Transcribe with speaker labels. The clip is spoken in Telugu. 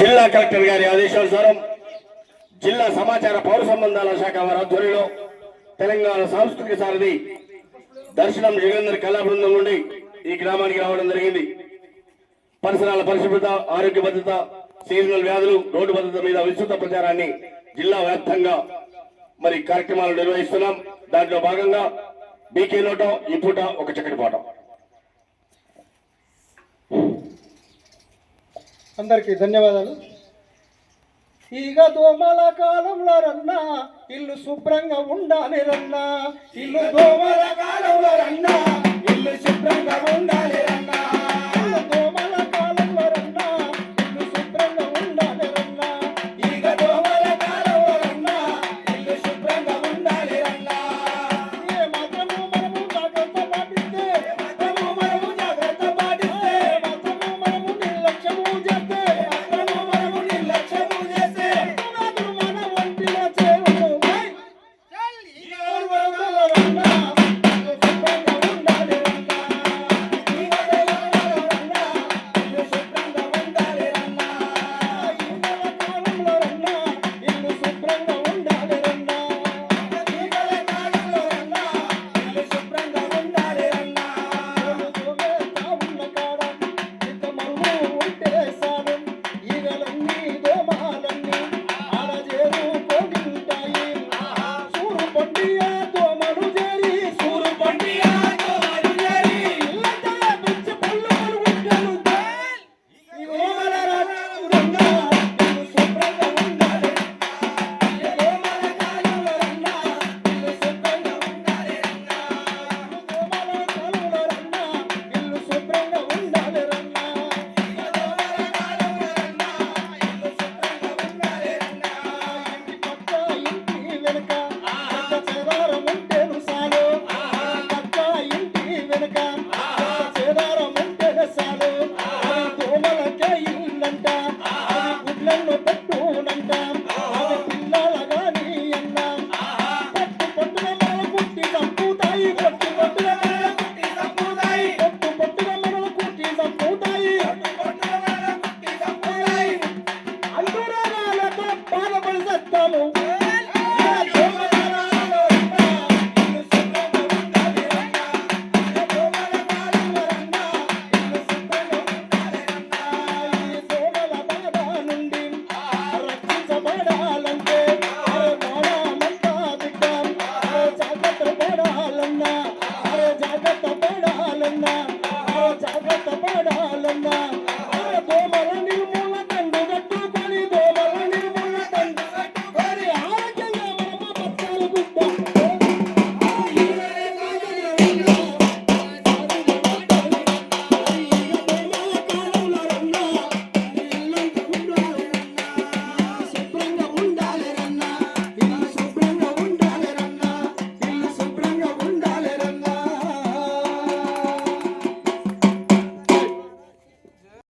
Speaker 1: జిల్లా కలెక్టర్ గారి ఆదేశానుసారం జిల్లా సమాచార పౌర సంబంధాల శాఖ వారి ఆధ్వర్యంలో తెలంగాణ సాంస్కృతిక సారథి దర్శనం జగందర్ కళా బృందం నుండి ఈ గ్రామానికి రావడం జరిగింది. పరిసరాల పరిశుభ్రత ఆరోగ్య భద్రత సీజనల్ వ్యాధులు రోడ్డు భద్రత మీద విస్తృత ప్రచారాన్ని జిల్లా వ్యాప్తంగా మరి కార్యక్రమాలు నిర్వహిస్తున్నాం. దాంట్లో భాగంగా బీకే నోట ఈ పూట ఒక చక్కటి పాట
Speaker 2: అందరికీ ధన్యవాదాలు. ఇక దోమల కాలంలో రన్నా ఇల్లు శుభ్రంగా ఉండాలి రన్నా ఇల్లు దోమల కాలంలో தாயும் உள்ளம் జాగ్రత్త పడాలన్నా జాగ్రత్త పడాలన్నా.